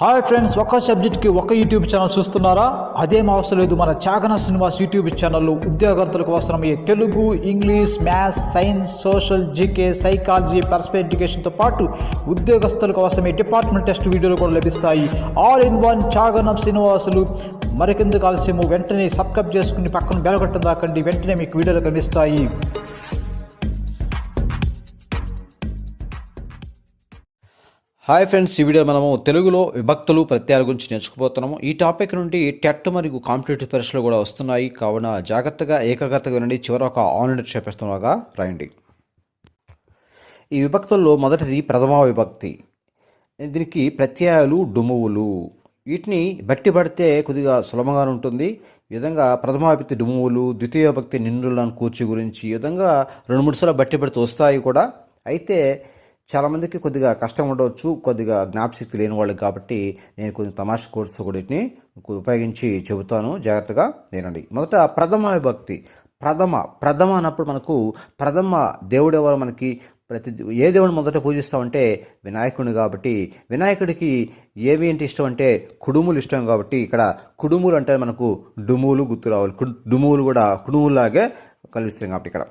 Hi friends ఒక సబ్జెక్ట్కి ఒక యూట్యూబ్ ఛానల్ చూస్తున్నారా? అదేం అవసరం లేదు మన చాగన శ్రీనివాస్ యూట్యూబ్ ఛానల్లో ఉద్యోగార్థులకు అవసరమయ్యే Telugu English maths science social GK psychology personal ఎడ్యుకేషన్తో పాటు ఉద్యోగస్తులకు అవసరమయ్యే డిపార్ట్మెంట్ టెస్ట్ వీడియోలు కూడా లభిస్తాయి. All in one Chaganam Srinivasulu. మరికెందుకు ఆలస్యము? వెంటనే సబ్స్క్రైబ్ చేసుకుని పక్కన బెలగొట్టం దాకండి. వెంటనే మీకు వీడియోలు కనిపిస్తాయి హాయ్ ఫ్రెండ్స్ ఈ వీడియో మనము తెలుగులో విభక్తులు ప్రత్యయాల గురించి నేర్చుకుపోతున్నాము. ఈ టాపిక్ నుండి టెట్ మరియు కాంపిటేటివ్ పరీక్షలు కూడా వస్తున్నాయి. కావున జాగ్రత్తగా ఏకాగ్రతగా వినండి చివర ఒక ఆన్లైన్ చేపిస్తున్నాగా రాయండి ఈ విభక్తుల్లో మొదటిది ప్రథమా విభక్తి. దీనికి ప్రత్యయాలు డుమువులు. వీటిని బట్టి పడితే కొద్దిగా సులభంగా ఉంటుంది. విధంగా ప్రథమ విభక్తి డుమువులు ద్వితీయ విభక్తి నిండులను కూర్చి గురించి ఈ విధంగా రెండు మూడు సార్లు బట్టి పడితే వస్తాయి కూడా. అయితే చాలామందికి కొద్దిగా కష్టం ఉండవచ్చు కొద్దిగా జ్ఞాపశక్తి లేని వాళ్ళు కాబట్టి నేను కొంచెం తమాష కోర్సు వీటిని ఉపయోగించి చెబుతాను. జాగ్రత్తగా నేనండి. మొదట ప్రథమ విభక్తి. ప్రథమ ప్రథమ అన్నప్పుడు మనకు ప్రథమ దేవుడెవరు మనకి ప్రతి ఏ దేవుడిని మొదట పూజిస్తామంటే వినాయకుడిని కాబట్టి వినాయకుడికి ఏమి ఏంటి ఇష్టం అంటే కుడుములు ఇష్టం కాబట్టి ఇక్కడ కుడుములు అంటే మనకు డుములు గుర్తు రావాలి. కు- డుములు కూడా కుడుములాగే కల్పిస్తాం కాబట్టి ఇక్కడ.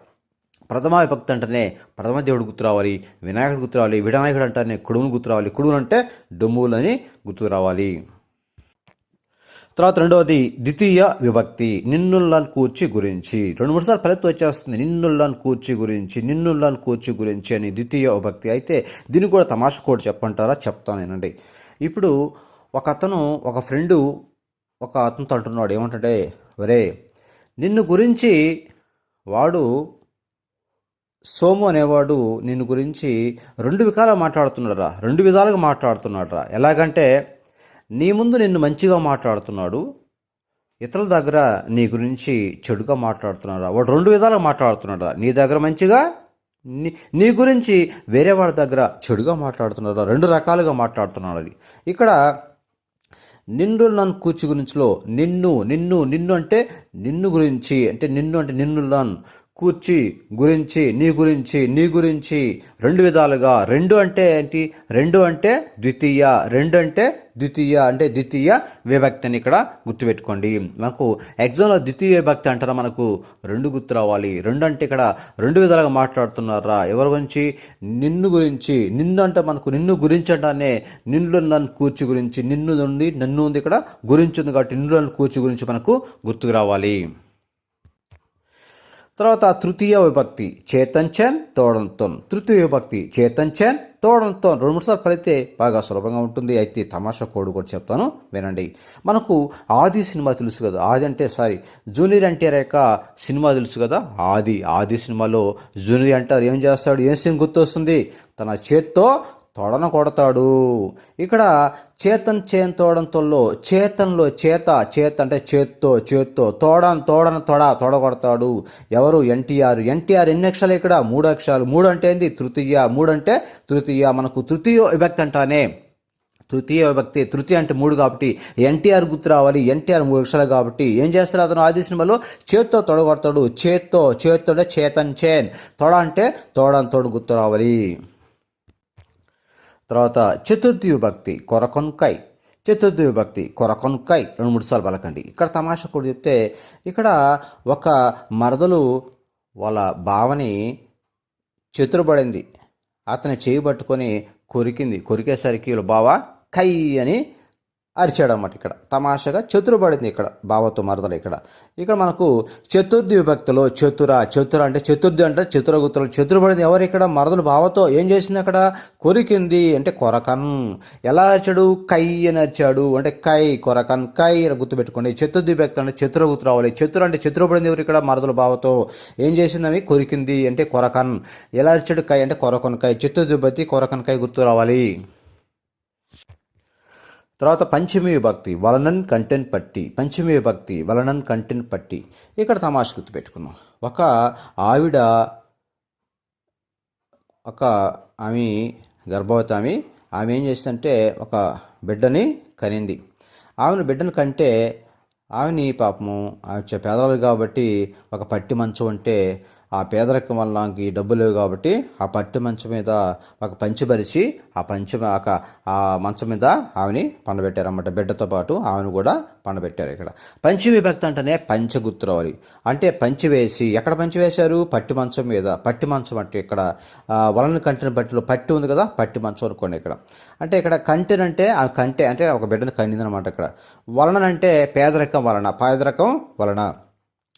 ప్రథమ విభక్తి అంటేనే ప్రథమ దేవుడు గుర్తు రావాలి వినాయకుడు గుర్తురావాలి వినాయకుడు అంటేనే కుడుములు గుర్తు రావాలి కుడుములు అంటే డొమ్ములు అని గుర్తు రావాలి తర్వాత రెండవది ద్వితీయ విభక్తి నిన్నుల్లాన్ కూర్చి గురించి. రెండు మూడు సార్లు ఫలితం వచ్చేస్తుంది. నిన్నుల్లాన్ కూర్చి గురించి నిన్నుల్లాన్ కూర్చి గురించి అని ద్వితీయ విభక్తి. అయితే దీన్ని కూడా తమాష కోడ్ చెప్పంటారా చెప్తాను నేనండి. ఇప్పుడు ఒక అతను ఒక ఫ్రెండు ఒక అతనితో అంటున్నాడు. ఏమంటే వరే నిన్ను గురించి వాడు సోము అనేవాడు నిన్ను గురించి రెండు విధాలుగా మాట్లాడుతున్నాడురా రెండు విధాలుగా మాట్లాడుతున్నాడురా. ఎలాగంటే నీ ముందు నిన్ను మంచిగా మాట్లాడుతున్నాడు ఇతరుల దగ్గర నీ గురించి చెడుగా మాట్లాడుతున్నారా వాడు రెండు విధాలుగా మాట్లాడుతున్నాడా నీ దగ్గర మంచిగా నీ నీ గురించి వేరే వాడి దగ్గర చెడుగా మాట్లాడుతున్నారా రెండు రకాలుగా మాట్లాడుతున్నాడు అది. ఇక్కడ నిన్ను నన్ను కూర్చి గురించిలో నిన్ను నిన్ను నిన్ను అంటే నిన్ను గురించి అంటే నిన్ను అంటే నిన్ను నన్ను కూర్చి గురించి నీ గురించి నీ గురించి రెండు విధాలుగా. రెండు అంటే ఏంటి? రెండు అంటే ద్వితీయ రెండు అంటే ద్వితీయ అంటే ద్వితీయ విభక్తి అని ఇక్కడ గుర్తుపెట్టుకోండి. మనకు ఎగ్జామ్లో ద్వితీయ విభక్తి అంటారా? మనకు రెండు గుర్తు రావాలి. రెండు అంటే ఇక్కడ రెండు విధాలుగా మాట్లాడుతున్నారా? ఎవరి గురించి? నిన్ను గురించి. నిన్ను అంటే మనకు నిన్ను గురించి అంటానే నిన్ను నన్ను కూర్చి గురించి. నిన్ను ఉంది నన్ను ఉంది ఇక్కడ గురించి ఉంది కాబట్టి నిన్ను నన్ను కూర్చి గురించి మనకు గుర్తుకు రావాలి. తర్వాత తృతీయ విభక్తి చేతన్ చన్ తోడంతోన్ తృతీయ విభక్తి చేతన్ చన్ తోడంతో రెండు మూడు సార్లు పడితే బాగా సులభంగా ఉంటుంది. అయితే తమాషా కోడ్ కూడా చెప్తాను వినండి. మనకు ఆది సినిమా తెలుసు కదా. ఆది అంటే సారీ జూనియర్ అంటే రేఖ సినిమా తెలుసు కదా. ఆది ఆది సినిమాలో జూనియర్ అంటారు. ఏం చేస్తాడు? ఏం సీన్ గుర్తొస్తుంది? తన చేత్తో తొడన కొడతాడు. ఇక్కడ చేతన్ చేన్ తోడంతోల్లో చేతన్లో చేత చేత అంటే చేత్తో చేత్తో తోడన్ తోడన తొడ తొడ కొడతాడు. ఎవరు? ఎన్టీఆర్. ఎన్టీఆర్ ఎన్ని అక్షరాలు ఇక్కడ? మూడు అక్షరాలు. మూడు అంటే ఏంది? తృతీయ. మూడు అంటే తృతీయ. మనకు తృతీయ విభక్తి అంటానే. తృతీయ విభక్తి. తృతీయ అంటే మూడు కాబట్టి ఎన్టీఆర్ గుర్తు రావాలి. ఎన్టీఆర్ మూడు అక్షరాలు కాబట్టి ఏం చేస్తారు అతను? ఆది సినిమాలో చేత్తో తొడగొడతాడు చేత్తో చేత్తో అంటే చేతన్ చేన్. తొడ అంటే తోడని తోడు గుర్తు రావాలి. తర్వాత చతుర్థి విభక్తి కొరకొన్కై చతుర్థి విభక్తి కొరకొన్కై రెండు మూడు సార్లు పలకండి. ఇక్కడ తమాషా కూడా చెప్తే ఇక్కడ ఒక మరదలు వాళ్ళ బావని చతురుబడింది. అతని చేయి పట్టుకొని కొరికింది. కొరికేసరికి వీళ్ళ బావ కై అని అరిచాడు అనమాట ఇక్కడ. తమాషగా చతురు పడింది ఇక్కడ. బావతో మరదలు ఇక్కడ. ఇక్కడ మనకు చతుర్థి విభక్తిలో చతుర చతుర అంటే చతుర్థి అంటే చతురగుత్తులు. చతురుబడింది ఎవరు ఇక్కడ? మరదలు బావతో ఏం చేసింది అక్కడ? కొరికింది అంటే కొరకన్. ఎలా అరిచాడు? కై అని అరిచాడు. అంటే కై కొరకన్. కై గుర్తుపెట్టుకోండి. చతుర్థి విభక్తి అంటే చతురగుత్తు రావాలి. చతురు అంటే చతురబడింది ఎవరు ఇక్కడ? మరదలు బావతో ఏం చేసింది అవి? కొరికింది అంటే కొరకన్. ఎలా అరిచాడు? కై అంటే కొరకన్. కై. చతుర్థి విభక్తి కొరకన్ కై గుర్తు రావాలి. తర్వాత పంచమి విభక్తి వలనన్ కంటెంట్ పట్టి పంచమి విభక్తి వలనన్ కంటెంట్ పట్టి. ఇక్కడ తమాష గుర్తు పెట్టుకున్నాం ఒక ఆవిడ ఒక ఆమె గర్భవతి ఆమె ఆమె ఏం చేసిందంటే ఒక బిడ్డని కనింది. ఆమెను బిడ్డను కంటే ఆమెని పాపము ఆమె పేదవాళ్ళు కాబట్టి ఒక పట్టి మంచం అంటే ఆ పేదరికం వల్ల నాకు ఈ డబ్బు లేవు కాబట్టి ఆ పట్టి మంచం మీద ఒక పంచి పరిచి ఆ పంచి ఒక ఆ మంచం మీద ఆమెని పండబెట్టారన్నమాట బిడ్డతో పాటు ఆమెను కూడా పండబెట్టారు ఇక్కడ. పంచి విభక్తి అంటేనే పంచ గుర్తురావాలి అంటే పంచి వేసి ఎక్కడ పంచి వేశారు? పట్టి మంచం మీద. పట్టి మంచం అంటే ఇక్కడ వలన కంటిన బట్టిలో పట్టి ఉంది కదా పట్టి మంచం అనుకోండి ఇక్కడ. అంటే ఇక్కడ కంటెన్ అంటే ఆ కంటే అంటే ఒక బిడ్డను కండింది అనమాట ఇక్కడ. వలన అంటే పేదరికం వలన పేదరికం వలన.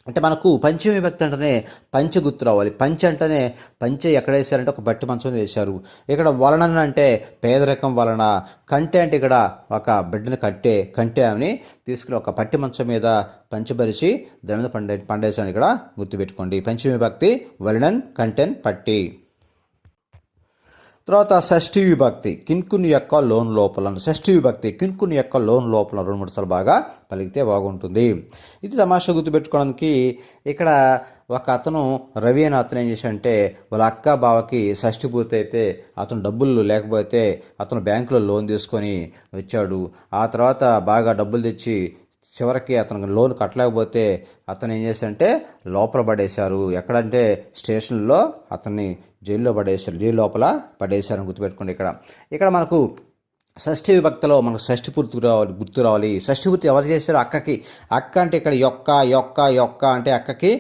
అంటే మనకు పంచమి విభక్తి అంటేనే పంచ గుర్తు రావాలి పంచ అంటేనే పంచ ఎక్కడ వేశారంటే ఒక బట్టి మంచం వేశారు. ఇక్కడ వలన అంటే పేదరికం వలన కంటే అంటే ఇక్కడ ఒక బిడ్డను కట్టే కంటే అని తీసుకుని ఒక పట్టి మంచం మీద పంచబరిచి దాని మీద పండే పండేశాను ఇక్కడ గుర్తుపెట్టుకోండి. పంచమి భక్తి వలనన్ కంటెన్ పట్టి. తర్వాత షష్ఠి విభక్తి కిన్కుని యొక్క లోన్ లోపల షష్ఠి విభక్తి కిన్కుని యొక్క లోన్ లోపల రెండు మూడు సార్లు బాగా పలికితే బాగుంటుంది. ఇది తమాషా గుర్తుపెట్టుకోవడానికి ఇక్కడ ఒక అతను రవి అని అతను ఏం చేశాడంటే వాళ్ళ అక్క బావకి షష్ఠి పూర్తి అయితే అతను డబ్బులు లేకపోతే అతను బ్యాంకులో లోన్ తీసుకొని వచ్చాడు. ఆ తర్వాత బాగా డబ్బులు తెచ్చి చివరికి అతను లోన్ కట్టలేకపోతే అతను ఏం చేశారంటే లోపల పడేశారు. ఎక్కడంటే స్టేషన్లో అతన్ని జైల్లో పడేశారు. జైలు లోపల పడేశారని గుర్తుపెట్టుకోండి ఇక్కడ. ఇక్కడ మనకు షష్ఠి విభక్తిలో మనకు షష్ఠి పూర్తి రావాలి గుర్తు రావాలి. షష్ఠి పూర్తి ఎవరు చేశారు? అక్కకి. అక్క అంటే ఇక్కడ యొక్క యొక్క యొక్క అంటే అక్కకి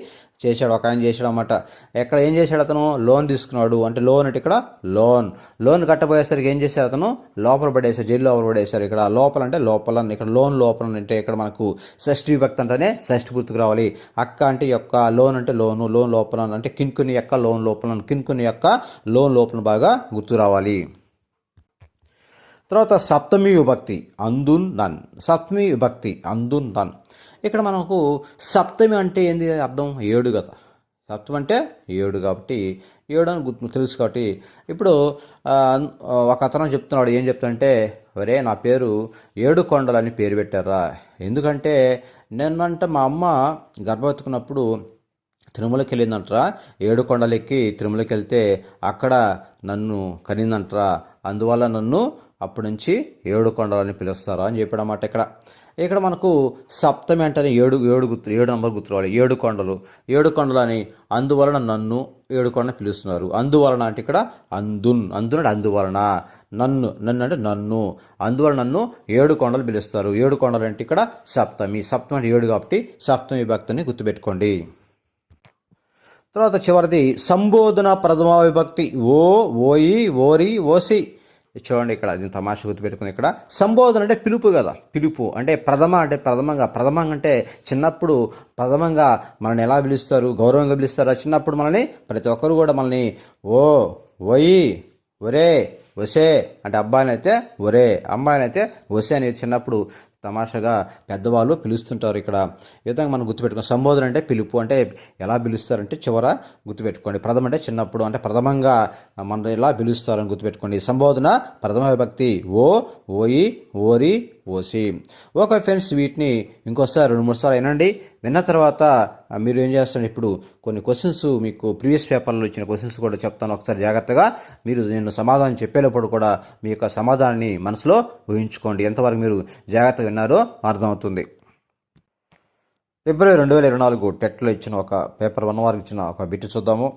చేశాడు ఒక ఆయన చేశాడు అన్నమాట. ఎక్కడ ఏం చేశాడు అతను? లోన్ తీసుకున్నాడు. అంటే లోన్ అంటే ఇక్కడ లోన్. లోన్ కట్టబోయేసరికి ఏం చేశారు అతను? లోపల పడేశారు జైలు లోపల పడేశారు ఇక్కడ లోపల అంటే లోపల ఇక్కడ లోన్ లోపల అంటే ఇక్కడ మనకు షష్ఠి విభక్తి అంటేనే షష్ఠి గుర్తుకు రావాలి. అక్క అంటే యొక్క లోన్ అంటే లోను లోన్ లోపల అంటే కిన్కుని యొక్క లోన్ లోపల కిన్కుని యొక్క లోన్ లోపల బాగా గుర్తు రావాలి. తర్వాత సప్తమి విభక్తి అందున్ నన్. సప్తమి విభక్తి అందున్ నన్. ఇక్కడ మనకు సప్తమి అంటే ఏంది అర్థం? ఏడు కదా. సప్తమి అంటే ఏడు కాబట్టి ఏడు అని గుర్తు తెలుసు కాబట్టి. ఇప్పుడు ఒక అతను చెప్తున్నాడు ఏం చెప్తాడంటే ఒరే నా పేరు ఏడు కొండలని అని పేరు పెట్టారా? ఎందుకంటే నిన్నంట మా అమ్మ గర్భవతుకున్నప్పుడు తిరుమలకి వెళ్ళిందంటరా? ఏడు కొండలెక్కి తిరుమలకి వెళ్తే అక్కడ నన్ను కనిందంటరా? అందువల్ల నన్ను అప్పటి నుంచి ఏడు కొండలని పిలుస్తారా? అని చెప్పాడన్నమాట ఇక్కడ. ఇక్కడ మనకు సప్తమి అంటేనే ఏడు ఏడు గుర్తు ఏడు నంబర్ గుర్తురావాలి ఏడు కొండలు. ఏడు కొండలు అని అందువలన నన్ను ఏడు కొండ పిలుస్తున్నారు. అందువలన అంటే ఇక్కడ అందున్ అందున అంటే అందువలన. నన్ను నన్ను అంటే నన్ను. అందువలన నన్ను ఏడు కొండలు పిలుస్తారు. ఏడు కొండలు అంటే ఇక్కడ సప్తమి. సప్తమి అంటే ఏడు కాబట్టి సప్తమి విభక్తిని గుర్తుపెట్టుకోండి. తర్వాత చివరిది సంబోధన ప్రథమ విభక్తి. ఓ ఓయి ఓరి ఓసి. చూడండి ఇక్కడ దీని తమాషా గుర్తుపెట్టుకుని ఇక్కడ. సంబోధన అంటే పిలుపు కదా పిలుపు. అంటే ప్రథమ అంటే ప్రథమంగా ప్రథమంగా అంటే చిన్నప్పుడు ప్రథమంగా మనల్ని ఎలా పిలుస్తారు గౌరవంగా పిలుస్తారా? చిన్నప్పుడు మనల్ని ప్రతి ఒక్కరు కూడా మనల్ని ఓ ఓయి ఒరే ఒసే అంటే అబ్బాయినైతే ఒరే అమ్మాయినైతే ఒసే అనేది చిన్నప్పుడు తమాషగా పెద్దవాళ్ళు పిలుస్తుంటారు ఇక్కడ. ఈ విధంగా మనం గుర్తుపెట్టుకోండి సంబోధన అంటే పిలుపు అంటే ఎలా పిలుస్తారంటే చివర గుర్తుపెట్టుకోండి. ప్రథమ అంటే చిన్నప్పుడు అంటే ప్రథమంగా మనం ఎలా పిలుస్తారని గుర్తుపెట్టుకోండి. సంబోధన ప్రథమ విభక్తి ఓ ఓయి ఓరి పోసి. ఓకే ఫ్రెండ్స్ వీటిని ఇంకోసారి రెండు మూడు సార్లు వినండి. విన్న తర్వాత మీరు ఏం చేస్తారు ఇప్పుడు కొన్ని క్వశ్చన్స్ మీకు ప్రీవియస్ పేపర్లో ఇచ్చిన క్వశ్చన్స్ కూడా చెప్తాను ఒకసారి జాగ్రత్తగా. మీరు నేను సమాధానం చెప్పేటప్పుడు కూడా మీ యొక్క సమాధానాన్ని మనసులో ఊహించుకోండి. ఎంతవరకు మీరు జాగ్రత్తగా విన్నారో అర్థమవుతుంది. ఫిబ్రవరి రెండు వేల ఇరవై నాలుగు టెట్లో ఇచ్చిన ఒక పేపర్ వన్ వారికి ఇచ్చిన ఒక బిట్ చూద్దాము.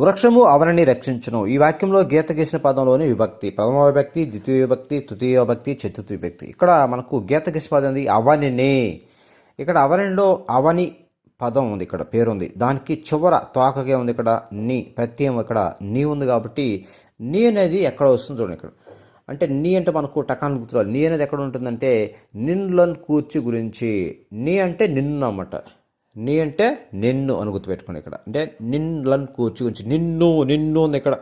వృక్షము అవనని రక్షించును. ఈ వాక్యంలో గీత గీసిన పదంలోని విభక్తి ప్రథమ విభక్తి ద్వితీయ విభక్తి తృతీయ విభక్తి చతుర్థ విభక్తి. ఇక్కడ మనకు గీత గీసిన పదం ఉంది అవనినే. ఇక్కడ అవనిలో అవని పదం ఉంది ఇక్కడ పేరుంది దానికి చివర తోకగే ఉంది ఇక్కడ నీ ప్రత్యయం ఇక్కడ నీ ఉంది కాబట్టి నీ అనేది ఎక్కడ వస్తుంది చూడండి ఇక్కడ. అంటే నీ అంటే మనకు టకాన్ గుర్తురాలి నీ అనేది ఎక్కడ ఉంటుందంటే నిన్నులను కూర్చి గురించి. నీ అంటే నిన్ను అన్నమాట. నీ అంటే నిన్ను అని గుర్తుపెట్టుకోండి ఇక్కడ. అంటే నిన్నులను కూర్చి గురించి నిన్ను నిన్ను ఉంది ఇక్కడ.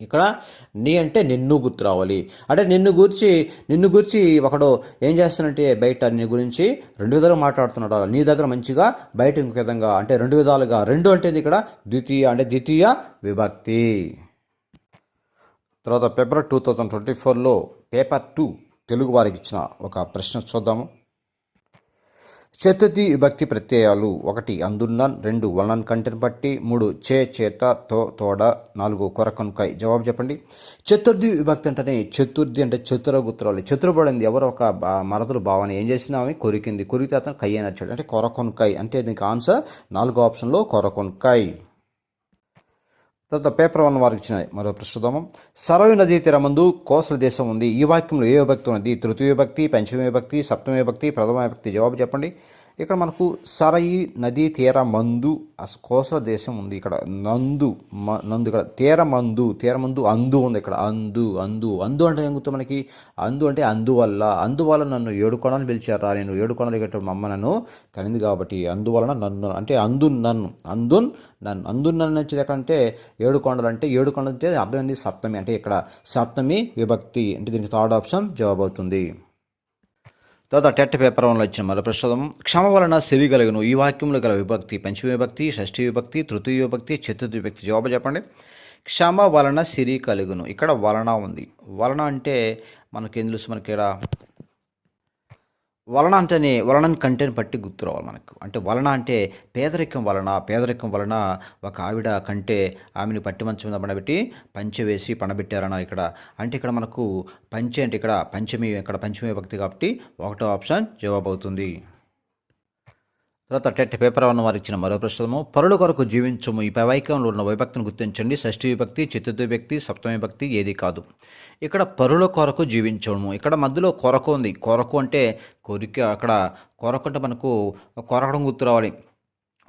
ఇక్కడ నీ అంటే నిన్ను గుర్తు రావాలి. అంటే నిన్ను గురించి నిన్ను గురించి ఒకడు ఏం చేస్తానంటే బయట నీ గురించి రెండు విధాలుగా మాట్లాడుతున్నాడు నీ దగ్గర మంచిగా బయట ఇంకొక విధంగా అంటే రెండు విధాలుగా. రెండు అంటే ఇక్కడ? ద్వితీయ అంటే ద్వితీయ విభక్తి. తర్వాత పేపర్ టూ థౌజండ్ ట్వంటీ ఫోర్లో పేపర్ టూ తెలుగు వారికి ఇచ్చిన ఒక ప్రశ్న చూద్దాము. చతుర్థి విభక్తి ప్రత్యయాలు ఒకటి అందున్నాన్ రెండు వలన్ కంటిని బట్టి మూడు చే చేత తో తోడ నాలుగు కొరకొనకాయ్ జవాబు చెప్పండి. చతుర్థి విభక్తి అంటేనే చతుర్థి అంటే చతుర గుత్రాలు చతురబడింది ఎవరో ఒక మరదలు భావన ఏం చేసినా ఆమె? కొరికింది. కొరికితే అతను కయ్యనచ్చాడు అంటే కొరకొనకాయ్ అంటే దీనికి ఆన్సర్ నాలుగో ఆప్షన్లో కొరకొనకాయ్ తర్వాత పేపర్ వన్ వారికి ఇచ్చిన మరో ప్రస్తుతము సరవి నదీ తీరమందు కోసల దేశం ఉంది. ఈ వాక్యంలో ఏ విభక్తి ఉన్నది? తృతీయ విభక్తి పంచమ విభక్తి సప్తమ విభక్తి ప్రథమ విభక్తి? జవాబు చెప్పండి. ఇక్కడ మనకు సరయి నదీ తీర మందు కోసల దేశం ఉంది ఇక్కడ. నందు నందు ఇక్కడ. తీర తీరమందు తీరమందు అందు ఉంది ఇక్కడ. అందు అందు. అందు అంటే ఏం మనకి? అందు అంటే అందువల్ల. అందువల్ల నన్ను ఏడు కొనలు పిలిచారా? నేను ఏడు కొనలు మా అమ్మ నన్ను కనింది కాబట్టి అందువలన నన్ను అంటే అందు నన్ను అందున్ నన్ను. అందు నన్ను వచ్చేది ఎక్కడంటే ఏడు కొండలు అంటే ఏడు కొండలు అంటే అర్థమైంది సప్తమి. అంటే ఇక్కడ సప్తమి విభక్తి. అంటే దీనికి థర్డ్ ఆప్షన్ జవాబు అవుతుంది. తర్వాత టెట్ పేపర్ వన్లో ఇచ్చిన మరో ప్రశ్న క్షమ వలన సిరి కలుగును. ఈ వాక్యంలో గల విభక్తి పంచమ విభక్తి షష్ఠి విభక్తి తృతీయ విభక్తి చతుర్థ విభక్తి జవాబు చెప్పండి. క్షమ వలన సిరి కలుగును. ఇక్కడ వలన ఉంది. వలన అంటే మనకేం తెలుసు మనకి ఇక్కడ? వలన అంటేనే వలన కంటెని పట్టి గుర్తు రావాలి మనకు. అంటే వలన అంటే పేదరికం వలన పేదరికం వలన ఒక ఆవిడ కంటే ఆమెను పట్టి మంచం మీద పడబెట్టి పంచె వేసి పడబెట్టారన్న ఇక్కడ. అంటే ఇక్కడ మనకు పంచె అంటే ఇక్కడ పంచమి ఇక్కడ పంచమి భక్తి కాబట్టి ఒకటో ఆప్షన్ జవాబు అవుతుంది. తర్వాత టెట్ పేపర్ వన్ వారు ఇచ్చిన మరో ప్రశ్నము పరుల కొరకు జీవించము. ఈ పైవాక్యంలో ఉన్న విభక్తిని గుర్తించండి. షష్ఠి విభక్తి చతుర్థ విభక్తి సప్తమ విభక్తి ఏది కాదు. ఇక్కడ పరుల కొరకు జీవించడము. ఇక్కడ మధ్యలో కొరకు ఉంది. కొరకు అంటే కోరిక. అక్కడ కొరకు అంటే మనకు కొరకడం గుర్తు రావాలి.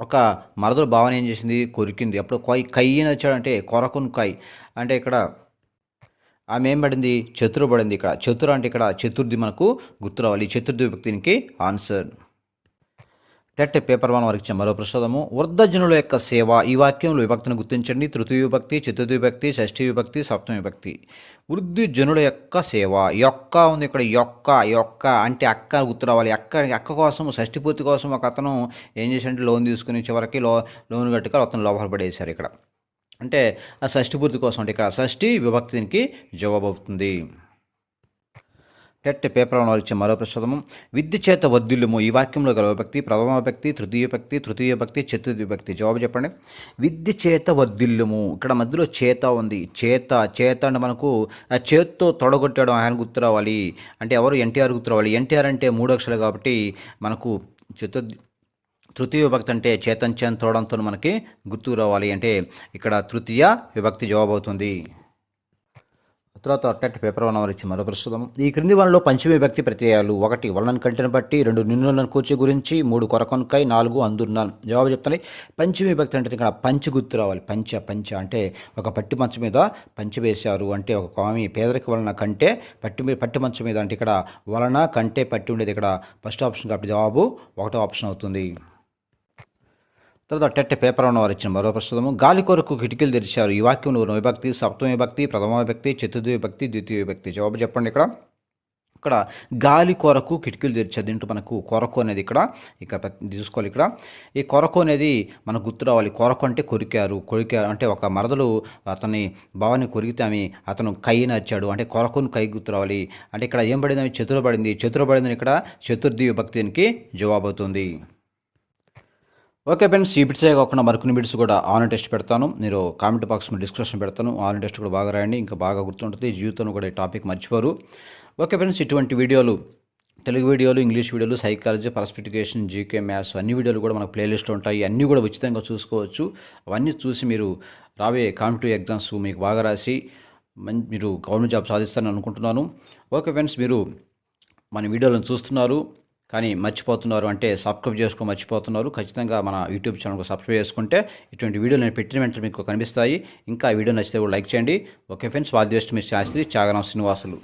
ఒక మరదల భావన ఏం చేసింది? కొరికింది. అప్పుడు కొయ్ కయ్యి అని వచ్చాడంటే కొరకును కై అంటే ఇక్కడ ఆమె ఏం పడింది? చతురు పడింది ఇక్కడ. చతురు అంటే ఇక్కడ చతుర్థి మనకు గుర్తు రావాలి. చతుర్థి విభక్తికి ఆన్సర్. టెట్ పేపర్ వన్ వరకు మరో ప్రసాదము. వృద్ధజనుల యొక్క సేవ. ఈ వాక్యంలో విభక్తిని గుర్తించండి. తృతీయ విభక్తి చతుర్థ విభక్తి షష్ఠీ విభక్తి సప్తమ విభక్తి. వృద్ధి జనుల యొక్క సేవ. యొక్క ఉంది ఇక్కడ యొక్క యొక్క అంటే అక్క గుర్తు రావాలి అక్క అక్క కోసం షష్ఠి పూర్తి కోసం ఒక అతను ఏం చేసాడు లోన్ తీసుకుని చివరికి లో లోన్ కట్టుకొని అతను లోపల పడేశారు ఇక్కడ. అంటే ఆ షష్ఠి పూర్తి కోసం అంటే ఇక్కడ షష్ఠి విభక్తికి జవాబు అవుతుంది. టెట్ పేపర్ ఇచ్చే మరో ప్రశ్నము విద్య చేత వర్ధిల్లుము ఈ వాక్యంలో గల విభక్తి ప్రథమ విభక్తి తృతీయ భక్తి తృతీయ భక్తి చతుర్థ విభక్తి. జవాబు చెప్పండి. విద్య చేత వర్ధిల్లుము ఇక్కడ మధ్యలో చేత ఉంది. చేత చేత అంటే మనకు ఆ చేత్తో తొడగొట్టడం ఆయన గుర్తు రావాలి. అంటే ఎవరు? ఎన్టీఆర్ గుర్తు రావాలి. ఎన్టీఆర్ అంటే మూడు అక్షరాలు కాబట్టి మనకు చతుర్థి తృతీయ విభక్తి అంటే చేతంచన్ తోడంతో మనకి గుర్తు రావాలి. అంటే ఇక్కడ తృతీయ విభక్తి జవాబు అవుతుంది. తర్వాత టెట్ పేపర్ వన్ అవర్ ఇచ్చి ప్రస్తుతం. ఈ క్రింది వనలో పంచమి భక్తి ప్రత్యయాలు. ఒకటి వలన కంటిని బట్టి రెండు నిన్నులను కూర్చి గురించి మూడు కొరకొనకాయ నాలుగు అందున్నాను జవాబు చెప్తాను. పంచమి భక్తి అంటే ఇక్కడ పంచి గుర్తు రావాలి. పంచ పంచ అంటే ఒక పట్టి మంచం మీద పంచి వేశారు అంటే ఒక స్వామి పేదరిక వలన కంటే పట్టి పట్టి మంచం మీద అంటే ఇక్కడ వలన కంటే పట్టి ఉండేది ఇక్కడ ఫస్ట్ ఆప్షన్ కాబట్టి జవాబు ఒకటో ఆప్షన్ అవుతుంది. తర్వాత టెట్ పేపర్ ఉన్న వారు ఇచ్చిన మరో ప్రస్తుతము గాలి కొరకు కిటికీలు తెరిచారు. ఈ వాక్యం ఉన్న విభక్తి సప్తమ విభక్తి ప్రథమ విభక్తి చతుర్థ విభక్తి ద్వితీయ విభక్తి. జవాబు చెప్పండి ఇక్కడ. ఇక్కడ గాలి కొరకు కిటికీలు తెరిచారు. దీంట్లో మనకు కొరకు అనేది ఇక్కడ ఇక తీసుకోవాలి ఇక్కడ. ఈ కొరకు అనేది మనకు గుర్తు రావాలి. కొరకు అంటే కొరికారు. కొరికారు అంటే ఒక మరదలు అతని భావాన్ని కొరికితే ఆమె అతను కై నచ్చాడు అంటే కొరకును కై గుర్తు రావాలి. అంటే ఇక్కడ ఏం పడింది? ఆమె చతురు పడింది. పడిందని ఇక్కడ చతుర్థి విభక్తికి జవాబు అవుతుంది. ఓకే ఫ్రెండ్స్ ఈ బిట్సే కాకుండా మరికొన్ని బిట్స్ కూడా ఆన్లైన్ టెస్ట్ పెడతాను. మీరు కామెంట్ బాక్స్ మీద డిస్క్రిప్షన్ పెడతాను. ఆన్లైన్ టెస్ట్ కూడా బాగా రాయండి. ఇంకా బాగా గుర్తుంటుంది. జీవితంలో కూడా ఈ టాపిక్ మర్చిపోరు. ఓకే ఫ్రెండ్స్ ఇటువంటి వీడియోలు తెలుగు వీడియోలు ఇంగ్లీష్ వీడియోలు సైకాలజీ పర్స్పెక్టికేషన్ జీకే మ్యాథ్స్ అన్ని వీడియోలు కూడా మనకు ప్లేలిస్ట్ ఉంటాయి. అన్నీ కూడా ఉచితంగా చూసుకోవచ్చు. అవన్నీ చూసి మీరు రాబోయే కాంపిటేటివ్ ఎగ్జామ్స్ మీకు బాగా రాసి మం- మీరు గవర్నమెంట్ జాబ్ సాధిస్తారని అనుకుంటున్నాను. ఓకే ఫ్రెండ్స్ మీరు మన వీడియోలను చూస్తున్నారు. కానీ మర్చిపోతున్నారు అంటే సబ్స్క్రైబ్ చేసుకో మర్చిపోతున్నారు. ఖచ్చితంగా మన యూట్యూబ్ ఛానల్కి సబ్స్క్రైబ్ చేసుకుంటే ఇటువంటి వీడియోలు నేను పెట్టిన వెంటనే మీకు కనిపిస్తాయి. ఇంకా వీడియో నచ్చితే కూడా లైక్ చేయండి. ఓకే ఫ్రెండ్స్ వాద్యస్ట్ మీ శాస్త్రి చాగరం శ్రీనివాసులు